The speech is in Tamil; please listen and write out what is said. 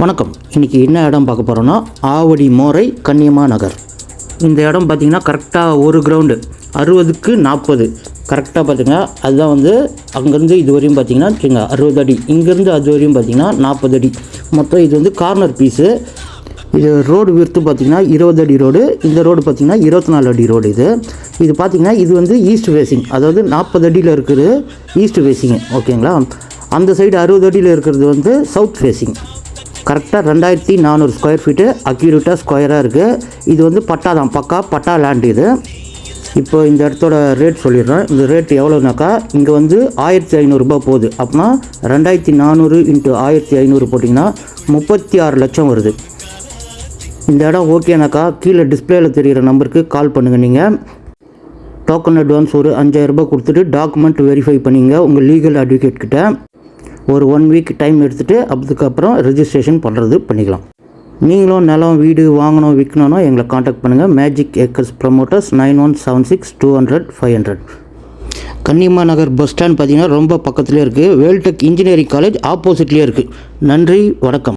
வணக்கம். இன்றைக்கி என்ன இடம் பார்க்க போகிறோன்னா ஆவடி மோரை கன்னியமா நகர். இந்த இடம் பார்த்திங்கன்னா கரெக்டாக ஒரு கிரவுண்டு அறுபதுக்கு நாற்பது. கரெக்டாக பார்த்திங்கன்னா அதுதான் வந்து அங்கேருந்து இது வரையும் பார்த்திங்கன்னா வச்சுங்க அறுபது அடி. இங்கேருந்து அது வரையும் பார்த்திங்கன்னா நாற்பது அடி. மொத்தம் இது வந்து கார்னர் பீஸு இது ரோடு விற்று பார்த்திங்கன்னா இருபது அடி ரோடு இந்த ரோடு பார்த்திங்கன்னா இருபத்தி நாலு அடி ரோடு இது. இது பார்த்திங்கன்னா இது வந்து ஈஸ்ட் ஃபேஸிங் அதாவது நாற்பது அடியில் இருக்கிறது ஈஸ்ட் ஃபேஸிங் ஓகேங்களா அந்த சைடு அறுபது அடியில் இருக்கிறது வந்து சவுத் ஃபேஸிங் கரெக்டாக ரெண்டாயிரத்தி நானூறு ஸ்கொயர் ஃபீட்டு அக்யூரேட்டாக ஸ்கொயராக இருக்குது இது வந்து பட்டா தான் பக்கா பட்டா லேண்ட் இது. இப்போ இந்த இடத்தோட ரேட் சொல்லிடுறேன். இந்த ரேட் எவ்வளோனாக்கா இங்கே வந்து ஆயிரத்தி ஐநூறுரூபா போகுது. அப்படின்னா ரெண்டாயிரத்தி நானூறு இன்ட்டு ஆயிரத்தி ஐநூறு போட்டிங்கன்னா முப்பத்தி ஆறு லட்சம் வருது. இந்த இடம் ஓகேனாக்கா கீழே டிஸ்பிளேயில் தெரிகிற நம்பருக்கு கால் பண்ணுங்கள் நீங்கள் டோக்கன் அட்வான்ஸ் ஒரு அஞ்சாயிரரூபா கொடுத்துட்டு டாக்குமெண்ட் வெரிஃபை பண்ணிங்க. உங்கள் லீகல் அட்வொகேட் கிட்ட. ஒரு ஒன் வீக் டைம் எடுத்துகிட்டு அதுக்கப்புறம் ரெஜிஸ்ட்ரேஷன் பண்ணுறது பண்ணிக்கலாம். நீங்களும் நிலம் வீடு வாங்கணும் விற்கணும்னா எங்களை காண்டாக்ட் பண்ணுங்கள் magic acres promoters nine one seven six two hundred five hundred Kannima Nagar bus stand பார்த்தீங்கன்னா ரொம்ப பக்கத்துலேயே இருக்குது வேல்டெக் இன்ஜினியரிங் காலேஜ் ஆப்போசிட்லேயே இருக்குது நன்றி வணக்கம்.